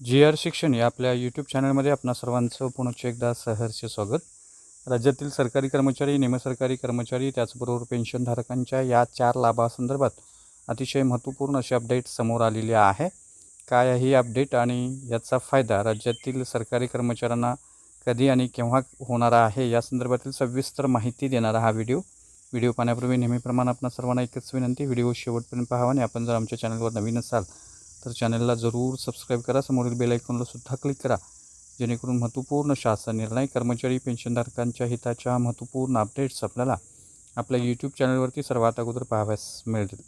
जी R शिक्षण या आपल्या यूट्यूब चॅनलमध्ये आपणा सर्वांचं पुनश्च एकदा सहर्ष स्वागत. राज्यातील सरकारी कर्मचारी निमसरकारी कर्मचारी त्याचबरोबर पेन्शनधारकांच्या या चार लाभासंदर्भात अतिशय महत्त्वपूर्ण अशी अपडेट समोर आलेली आहे. काय आहे ही अपडेट आणि याचा फायदा राज्यातील सरकारी कर्मचाऱ्यांना कधी आणि केव्हा होणार आहे या संदर्भातील सविस्तर माहिती देणारा हा व्हिडिओ व्हिडिओ पाहण्यापूर्वी नेहमीप्रमाणे आपणा सर्वांना एकच विनंती व्हिडिओ शेवटपर्यंत पाहावा आणि आपण जर आमच्या चॅनलवर नवीन असाल तर चॅनलला जरूर सबस्क्राईब करा. समोरील बेल सुद्धा क्लिक करा. जेणेकरून महत्त्वपूर्ण शासन निर्णय कर्मचारी पेन्शनधारकांच्या हिताच्या महत्त्वपूर्ण अपडेट्स आपल्याला आपल्या यूट्यूब चॅनलवरती सर्वात अगोदर पाहाव्यास मिळतील.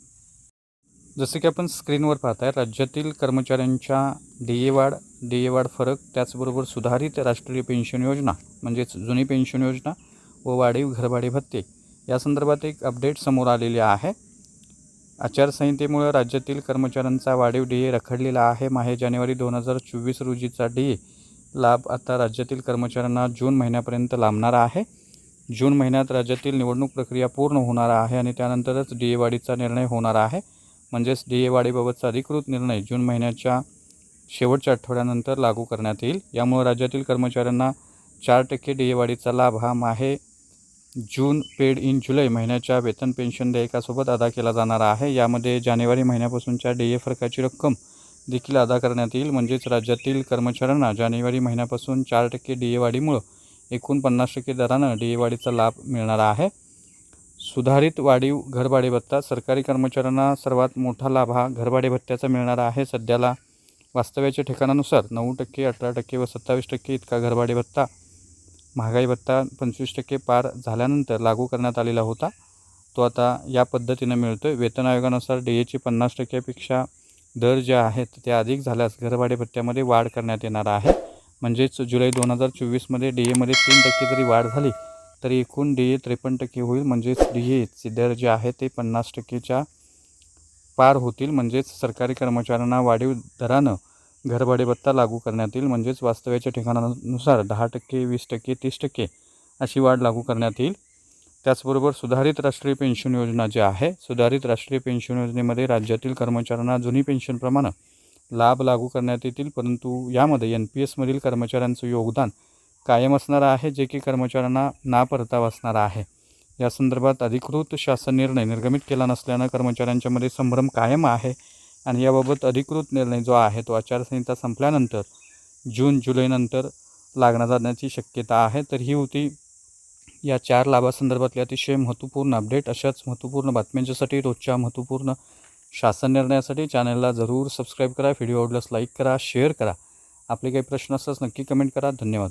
जसे की आपण स्क्रीनवर पाहताय राज्यातील कर्मचाऱ्यांच्या डी ए वाढ डी ए वाढ फरक त्याचबरोबर सुधारित राष्ट्रीय पेन्शन योजना म्हणजेच जुनी पेन्शन योजना व वाढीव घरभाडे भत्ते या संदर्भात एक अपडेट समोर आलेली आहे. आचारसंहितेमुळे राज्यातील कर्मचाऱ्यांचा वाढीव डी ए रखडलेला आहे. माहे जानेवारी दोन हजार चोवीस रोजीचा डी ए लाभ आता राज्यातील कर्मचाऱ्यांना जून महिन्यापर्यंत लांबणार आहे. जून महिन्यात राज्यातील निवडणूक प्रक्रिया पूर्ण होणार आहे आणि त्यानंतरच डी ए वाढीचा निर्णय होणार आहे. म्हणजेच डी ए वाढीबाबतचा अधिकृत निर्णय जून महिन्याच्या शेवटच्या आठवड्यानंतर लागू करण्यात येईल. यामुळे राज्यातील कर्मचाऱ्यांना चार टक्के डी ए वाढीचा लाभ हा माहे जून पेड इन जुलै महिन्याच्या वेतन पेन्शन देयकासोबत अदा केला जाणार आहे. यामध्ये जानेवारी महिन्यापासूनच्या डी ए फरकाची रक्कम देखील अदा करण्यात येईल. म्हणजेच राज्यातील कर्मचाऱ्यांना जानेवारी महिन्यापासून चार टक्के डी ए वाढीमुळं एकूण पन्नास टक्के दरानं डी ए वाढीचा लाभ मिळणार आहे. सुधारित वाढीव घरभाडे भत्ता सरकारी कर्मचाऱ्यांना सर्वात मोठा लाभ हा घरभाडे भत्त्याचा मिळणार आहे. सध्याला वास्तव्याच्या ठिकाणानुसार नऊ टक्के अठरा टक्के व सत्तावीस टक्के इतका घरभाडे भत्ता महागाई भत्ता पंचवीस टक्के पार झाल्यानंतर लागू करण्यात आलेला होता. तो आता या पद्धतीनं मिळतो आहे वेतन आयोगानुसार डी एचे पन्नास टक्क्यापेक्षा दर जे आहेत ते अधिक झाल्यास घरभाडे भत्त्यामध्ये वाढ करण्यात येणार आहे. म्हणजेच जुलै दोन हजार चोवीसमध्ये डी एमध्ये तीन टक्के जरी वाढ झाली तरी एकूण डी ए त्रेपन्न टक्के होईल. म्हणजेच डी एचे दर जे आहे ते पन्नास टक्केच्या पार होतील. म्हणजेच सरकारी कर्मचाऱ्यांना वाढीव दरानं घरभाडेपत्ता लागू करण्यात येईल. म्हणजेच वास्तव्याच्या ठिकाणानुसार दहा टक्के वीस टक्के तीस टक्के अशी वाढ लागू करण्यात येईल. त्याचबरोबर सुधारित राष्ट्रीय पेन्शन योजना जी आहे सुधारित राष्ट्रीय पेन्शन योजनेमध्ये राज्यातील कर्मचाऱ्यांना जुनी पेन्शनप्रमाणे लाभ लागू करण्यात येतील. परंतु यामध्ये एन पी एसमधील कर्मचाऱ्यांचं योगदान कायम असणार आहे जे की कर्मचाऱ्यांना ना परतावा असणार आहे. या संदर्भात अधिकृत शासन निर्णय निर्गमित केला नसल्यानं कर्मचाऱ्यांच्यामध्ये संभ्रम कायम आहे. आणि याबाबत अधिकृत निर्णय जो आहे तो आचारसंहिता संपल्यानंतर जून जुलैनंतर लागणार जाण्याची शक्यता आहे. तर ही होती या चार लाभासंदर्भातली अतिशय महत्त्वपूर्ण अपडेट. अशाच महत्त्वपूर्ण बातम्यांच्यासाठी रोजच्या महत्त्वपूर्ण शासन निर्णयासाठी चॅनलला जरूर सबस्क्राईब करा व्हिडिओ आवडल्यास लाईक करा शेअर करा. आपले काही प्रश्न असल्यास नक्की कमेंट करा. धन्यवाद.